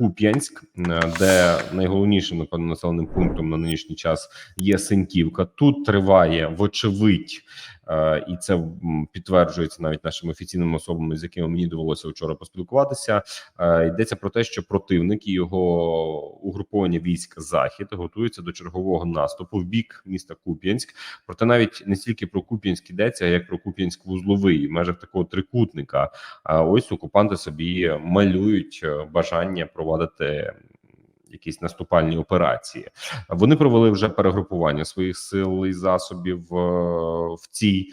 Куп'янськ, е, де найголовнішим напевно населеним пунктом на нинішній час є Синьківка. Тут триває вочевидь. Е, І це підтверджується навіть нашими офіційними особами, з якими мені довелося вчора поспілкуватися. Е, Йдеться про те, що противник і його угруповання військ захід готуються до чергового наступу в бік міста Куп'янськ. Проте навіть не стільки про Куп'янськ йдеться, як про Куп'янськ вузловий в межах такого трикутника. А ось окупанти собі малюють е, бажання проводити. Якісь наступальні операції. Вони провели вже перегрупування своїх сил і засобів е, в цій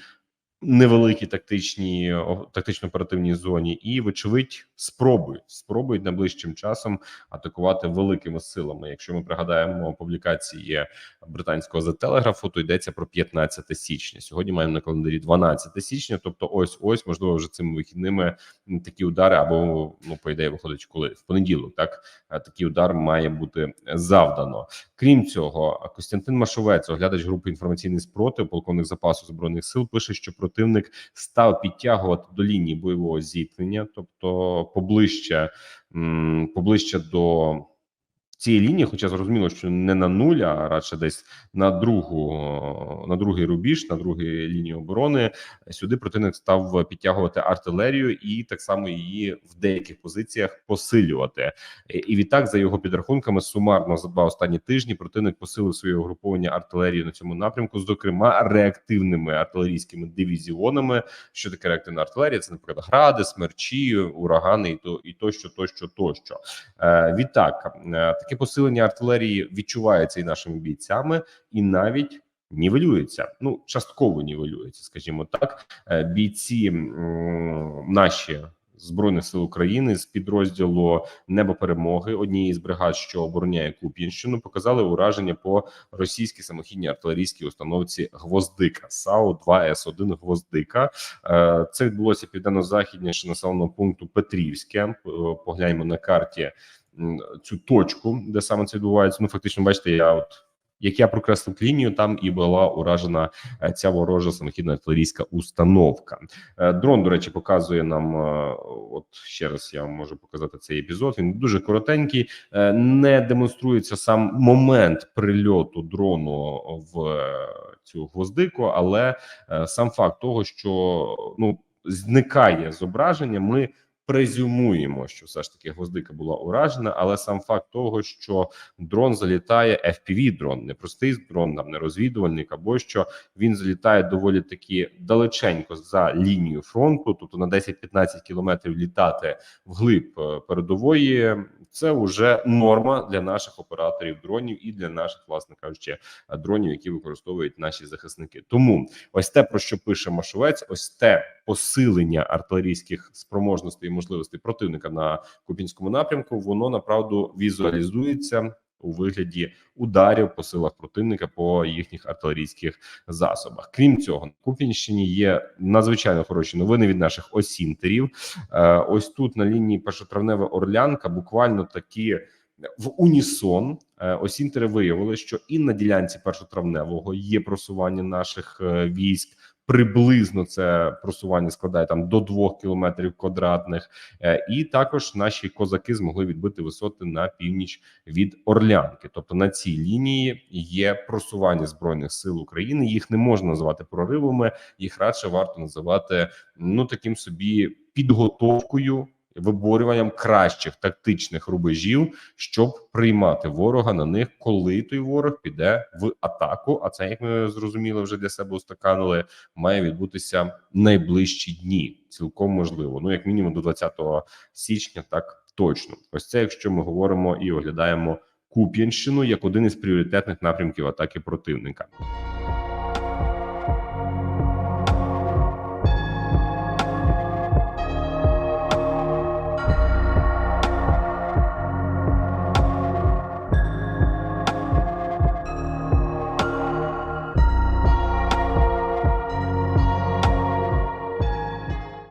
невеликій тактичній тактично-оперативній зоні, і вочевидь спробують спробують найближчим часом атакувати великими силами. Якщо ми пригадаємо публікації британського The Telegraph, то йдеться про 15 січня. Сьогодні маємо на календарі 12 січня. Тобто, ось ось можливо вже цими вихідними такі удари, або ну по ідеї виходить, коли в понеділок, так такий удар має бути завдано. Крім цього, Костянтин Машовець, оглядач групи інформаційний спротив, полковник запасу збройних сил, пише, що противник став підтягувати до лінії бойового зіткнення, тобто поближче, поближче до цієї лінії, хоча зрозуміло, що не на нуль, а радше десь на другу на другий рубіж, на другій лінії оборони. Сюди противник став підтягувати артилерію і так само її в деяких позиціях посилювати. І відтак, за його підрахунками, сумарно за два останні тижні противник посилив своє угруповання артилерії на цьому напрямку, зокрема реактивними артилерійськими дивізіонами. Що таке реактивна артилерія? Це наприклад гради, смерчі, урагани, і то і тощо, тощо, тощо. Е, відтак, е, таке посилення артилерії відчувається і нашими бійцями, і навіть. Нівелюється, ну частково нівелюється, скажімо так. Е, Бійці наші збройних сил України з підрозділу Небо перемоги однієї з бригад, що обороняє Куп'янщину, показали ураження по російській самохідній артилерійській установці Гвоздика САУ 2 С 1 Гвоздика. Е, Це відбулося південно-західніше населеного пункту Петрівське. Погляньмо на карті цю точку, де саме це відбувається. Ну фактично, бачите, я от. Як я прокреслив лінію, там і була уражена е, ця ворожа самохідна артилерійська установка. Е, Дрон, до речі, показує нам. е, От ще раз я вам можу показати цей епізод. Він дуже коротенький, не демонструється сам момент прильоту дрону в цю гвоздику, але сам факт того, що ну зникає зображення, ми. Презюмуємо, що все ж таки гвоздика була уражена, але сам факт того, що дрон залітає, fpv дрон, не простий дрон, там не розвідувальник, або що він залітає доволі таки далеченько за лінію фронту, тобто на 10-15 кілометрів літати вглиб е, передової. Це вже норма для наших операторів дронів і для наших, власне кажучи, е, дронів, які використовують наші захисники. Тому ось те про що пише Машовець, ось те посилення артилерійських спроможностей і можливостей противника на Купінському напрямку, воно направду візуалізується у вигляді ударів по силах противника по їхніх артилерійських засобах. Крім цього, на Купінщині є надзвичайно хороші новини від наших осінтерів. Е, Ось тут на лінії першотравнева Орлянка буквально такі. В унісон е, осінтери виявили, що і на ділянці першотравневого є просування наших е, військ. Приблизно це просування складає там до двох кілометрів квадратних, Е, і також наші козаки змогли відбити висоти на північ від Орлянки. Тобто на цій лінії є просування збройних сил України. Їх не можна називати проривами, їх радше варто називати ну таким собі підготовкою. Виборюванням кращих тактичних рубежів, щоб приймати ворога на них, коли той ворог піде в атаку. А це, як ми зрозуміли, вже для себе устаканили, має відбутися найближчі дні. Цілком можливо. Ну як мінімум до 20 січня, так точно. Ось це, якщо ми говоримо і оглядаємо Куп'янщину як один із пріоритетних напрямків атаки противника.